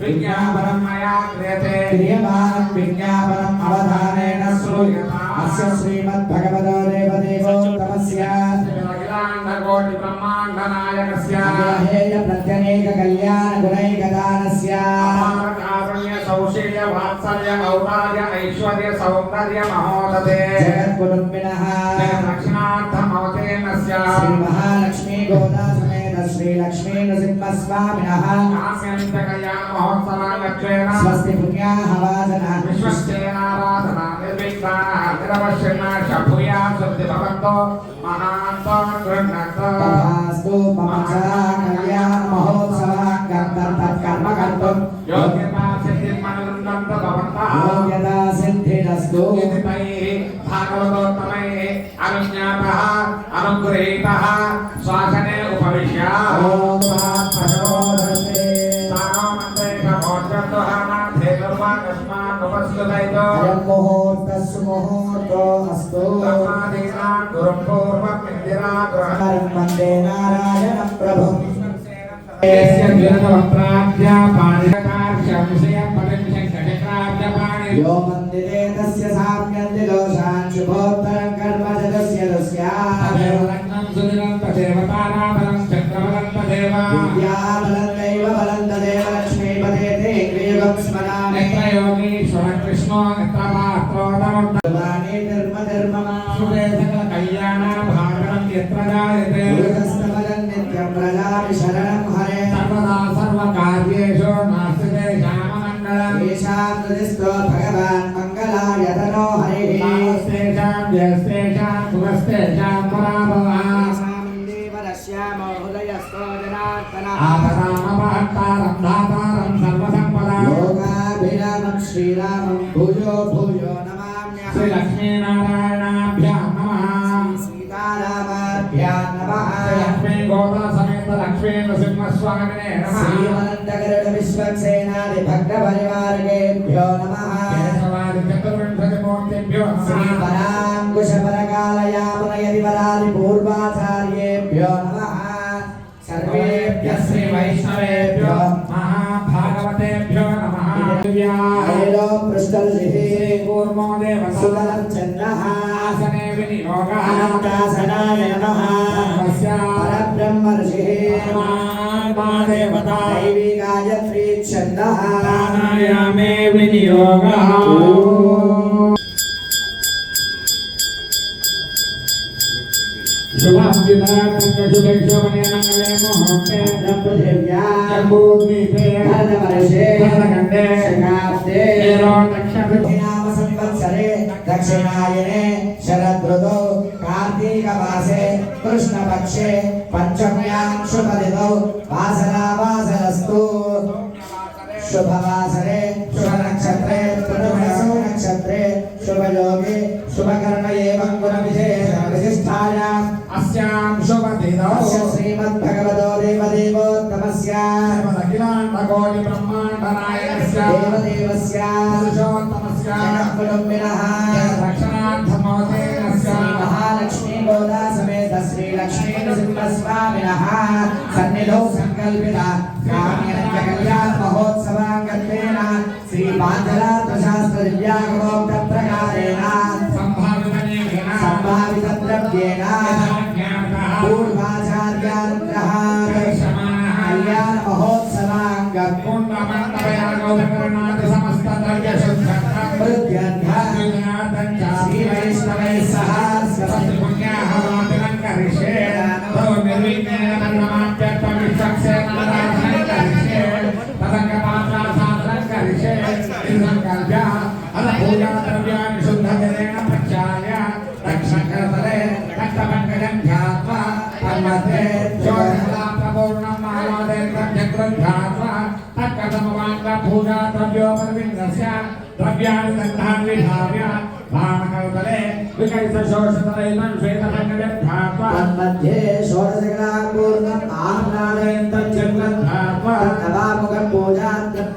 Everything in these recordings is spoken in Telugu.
విజ్ఞాపనం మయా క్రియతే క్రియమానం విజ్ఞాపనం అవధానేన శ్రూయతా అస్య శ్రీమద్ భగవదో దేవదేవో తమస్య అఖిలాండ కోటి బ్రహ్మాండ నాయకస్య అహేయ ప్రత్యనేక కళ్యాణ గుణైక దానస్య శ్రీ మహాలక్ష్మీ గోదా సమేత श्रीलक्ष्मीन सिंहस्वामिनः काम्यन्तकया महोत्सवालक्ष्मेण स्वस्ति पुण्याहवादना विश्वस्तेनाराधना निर्विघ्नाः निरवश्यना शभूया स्वस्ति भवन्तो महान्तो गृह्णन्तो तथास्तु मम सदा कल्याणमहोत्सवः कर्तर्तत्कर्म कर्तुम् యోగ్యతా సిద్ధిర్మనుండంత భవంతః యోగ్యతా సిద్ధిరస్తు ఇదిపై భాగవతోత్తమై అనుజ్ఞాతః అనుగ్రహీతః శ్వాసనే ఉపవిశ్య ఓం భగవతే సామంతే కమోచతో హనాథే కర్మకస్మాన్ ఉపస్థితైతో అయం ముహూర్తస్ ముహూర్తో అస్తు సమాధీనా గురం పూర్వం ఇందిరా గృహం వందే నారాయణం ప్రభుం ఏస్య జ్ఞానవత్రాభ్యా పాణికతా यो मन्दिरे तस्य साम्यन्ति दोषान् शुभोत्तरं कर्म च तस्य तस्याः तदेव लग्नं सुदिनं तदेव ताराबलं चक्रबलं तदेव विद्याबलं दैव बलं तदेव लक्ष्मीपते ते क्रियुगं स्मरामि नेत्रयोगीश्वर कृष्णो नेत्रपात्रोदमुद्ध सर्वाणि धर्म धर्ममा सुरे सकल कल्याण भागवतं यत्र जायते गुरुहस्तमलं नित्यं प्रजापि शरणं तेषाममङ्गलम् येषां हृदिस्थो भगवान् मङ्गलाय तनो हरिः तावस्तेषां जयस्तेषां सुखस्तेषां पराभवः देवरश्यामो हृदयस्थो जनार्दनः आपदामपहत्तारं दातारं सर्वसम्पदां लोकाभिरामं श्रीरामं भूयो भूयो नमाम्यहम् श्रीलक्ष्मीनारायणाभ्यां नमः सीतारामाभ्यां नमः లక్ష్మీంద్ర సింహస్వామినే నమ. శ్రీమంతకరుణ విశ్వక్సేనాది భక్త పరివారకేభ్యో నమ. కేశవాది చతుర్వింశతిమూర్తిభ్యో నమ. శ్రీ పరాంకుశ పరకాలయామునయది శ్రీ వైష్ణవేభ్యో మహాభాగవతేభ్యో भवितव्याः पृष्ठलिः कूर्मो देवसुदर्चन्द्रः आसने विनियोगः। अनन्तासनाय नमः परब्रह्म ऋषिः देवता। गायत्री छन्दः प्राणायामे विनियोगः। शुभाभ्युता संगशुभेक्षोभने मंगले मुहूर्ते। जम्बूद्वीपे। भरतवर्षे भरतखण्डे शकाब्दे एरो नक्षत्र नाम संवत्सरे दक्षिणायने शरदृतौ कार्तीकमासे कृष्णपक्षे पञ्चम्यां शुभदिनौ वासरावासरस्तु शुभवासरे शुभनक्षत्रे प्रथमसौ नक्षत्रे शुभयोगे शुभकर्ण एवं गुणविशेषविशिष्टायाम् अस्यां शुभदिनौ अस्य श्रीमद्भगवतो देवदेवोत्तमस्य దేవనాయకస్య దేవదేవస్య పురుషోత్తమస్య జగత్కుటుంబినః రక్షణార్థం అవతేనస్య శ్రీ లక్ష్మీ నృసింహస్వామినః సన్నిధౌ ప్రకారేణ दीर्घकाभ्य अनभूयातव्या विशुद्धजलेन पक्षाय रक्षकरतले रक्तपङ्कजं ध्यात्वा तन्मध्ये शोधलाप्रपूर्णम् आलोदयन्तं चक्रं ध्यात्वा तत्कथमवाङ्गभूजातव्योपरविन्दस्य द्रव्याणि दत्तानि विधाव्य भामकौतले विकसितशोषतलैनं श्वेतपङ्कजं ध्यात्वा तन्मध्ये षोडशकलापूर्णम् आह्लादय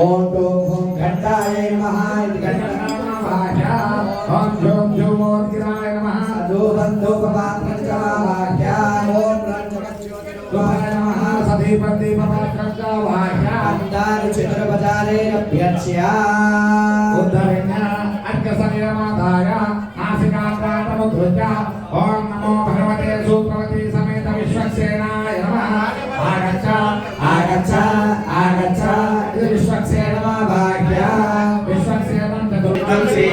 ఓం టోం హోం ఘంటాయై నమః ఇది ఘంటాయ ధూపం ధూపపాత్రంచమావాహ్య ఓం రంజమజ్యోతిరూపాయ నమః. గంధాది చతుర్భజారైరభ్యర్చ్య ఓం ఇది విశ్వక్సేనమాభాగ్య విశ్వక్సేనం చతుర్దశి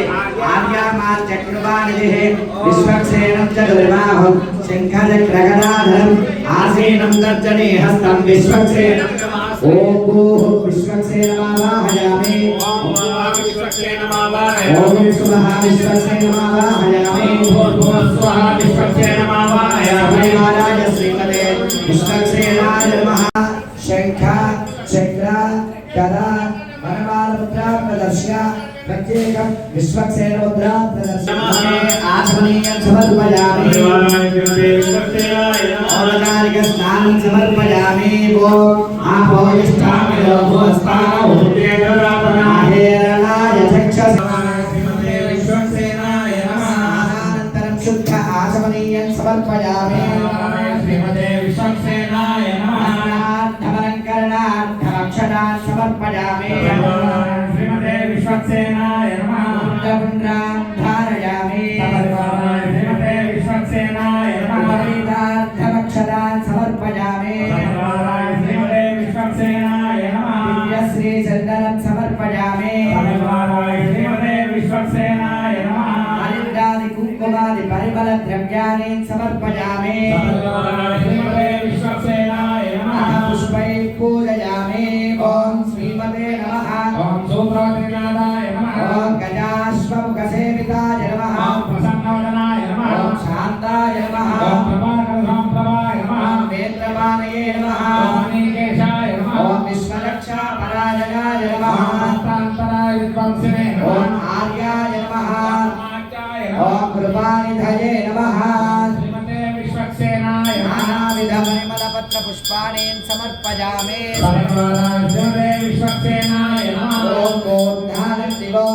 విశ్వక్సేనం చతుర్బాహం శంఖచక్రగదాధరం ఆసీనం దర్జనే హస్తం విశ్వక్సేనం ఓం భూః విశ్వక్సేనమావాహయామి ఓం విశ్వః విశ్వక్సేనమావాహయామి శ్రీమారాయ శ్రీమతే విశ్వక్సేనాయ నమః శంఖ చక్ర ప్రత్యేకం విశ్వక్సేన ముద్రా ఆత్మనీయం సమర్పయామి. ఔపచారిక స్నానం సమర్పయామి. ఓం ఆపోయిష్టామిలో భూస్తాహేరణాయ చక్షస స్నానానంతరం శుద్ధ ఆచమనీయం సమర్పయామి. ధమనంకరణార్థమక్షరాన్ సమర్పయామి. పుండ్రాన్ ధారయామి ధమక్షరాన్ సమర్పయామి. దివ్యశ్రీ చందనం సమర్పయామి హరిద్రాది కుంకుమాది పరిమళ ద్రవ్యాన్ని సమర్పయామి పరాయణాయ ఓం నమః హస్తాంతరాయ విద్వాంసినే ఓం ఆర్యాయ నమః। ఓం కృపానిధయే నమః। శ్రీమతే విశ్వక్సేనాయ నానావిధ పరిమళ పత్ర పుష్పాణి సమర్పయామి సర్వదాయ శ్రీమతే విశ్వక్సేనాయ నమః। ఓం గోర్ధానం దివో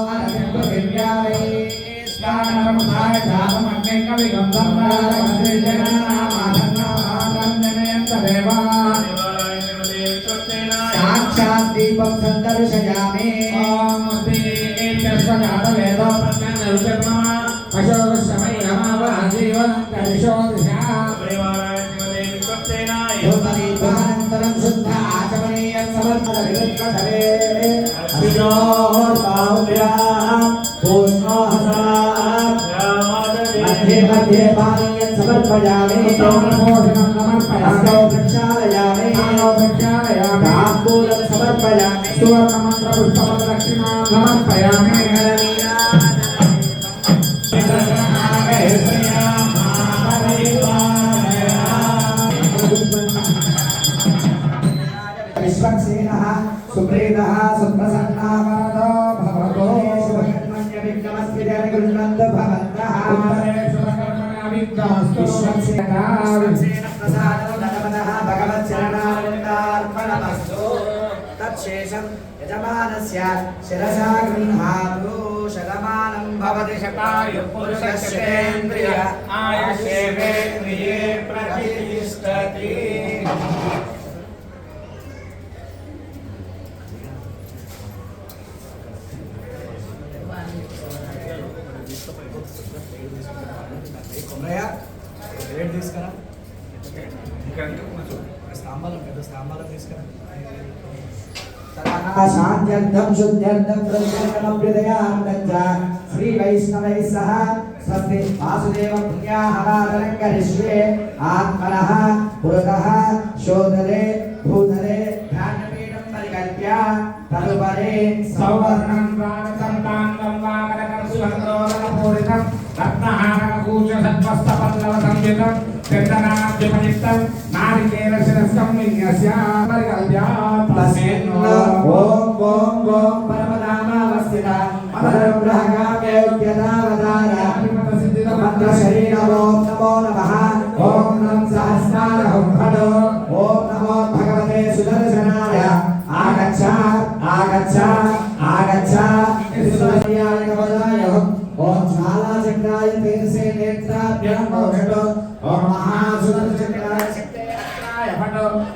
దివ్యావై సందర్శయామి అనంతరం శుద్ధ ఆచమనీయ సమర్థన విరుద్ధే అభినోర్భావ్యా సమర్పయామి. సమర్పయామి. सुप्रीतः सुप्रसन्नः वरदो भवतो शुभकर्मण्य विघ्नमस्ति जन गृह्णन्तु भवन्तः विश्वक्सेन प्रसादो भगवतः भगवच्चरणारविन्दार्पणमस्तु तत्शेषं यजमानस्य शिरसा गृह्णातु शतमानं भवति शतायुपुरुषश्रेन्द्रिय आयुषेवेन्द्रिये प्रतिष्ठति శాంత్యర్థం శుద్ధ్యర్థం ప్రత్యేకమభ్యుదయార్థం చ శ్రీ వైష్ణవై సహ స్వస్తి వాసుదేవ పుణ్యాహవాదనం కరిష్యే ఆత్మనః పురతః శోధరే భూధరే ధ్యానపీఠం పరికల్ప్య తదుపరి సౌవర్ణం రాగసంతాంగం వామనకం సుగంధోదనపూరితం రత్నహారకూచ సద్వస్త పల్లవ సంయుతం చందనాద్యుపయుక్తం నారికేల శిరస్కం విన్యస్య పరికల్ప్యాత్ తస్మిన్ ఓం ఓం ఓం పరమధామావస్థిత పరబ్రహ్మయోగ్యతావతార మంత్ర శరీర ఓం నమో. నమః ఓం నం సహస్రారహం భటో ఓం నమో భగవతే సుదర్శనాయ. ఆగచ్చ ఆగచ్చ.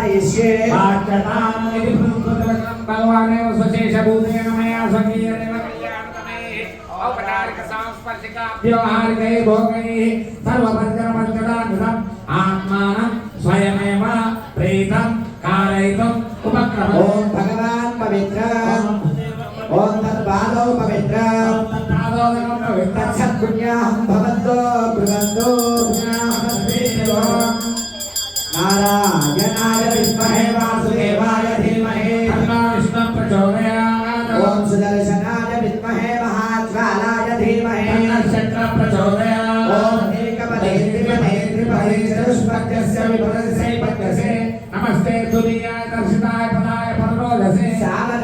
कारयिष्ये पाठताम् इति भगवतः भगवानेव स्वशेषभूतेन मया स्वकीयेन औपचारिक सांस्पर्शिक व्यवहारिकै भोगैः सर्वभर्जनमर्जनानुसम् आत्मानं स्वयमेव प्रीतं कारयितुम् उपक्रम ॐ भगवान् पवित्र ॐ तद्बालौ पवित्र तत्सद्गुण्याहं भवतो कृता गजाननाय विद्महे वासुदेवाय धीमहि तन्नो विष्णु प्रचोदयात् ओम सुदर्शनाय विद्महे महाज्वालाय धीमहि तन्नो शक्र प्रचोदयात् ओम एकपदे त्रिपदे त्रिपदे चतुष्पद्यस्य विपदस्य पद्यसे नमस्ते तुरीयाय दर्शिताय, पदाय परलोधसे सागर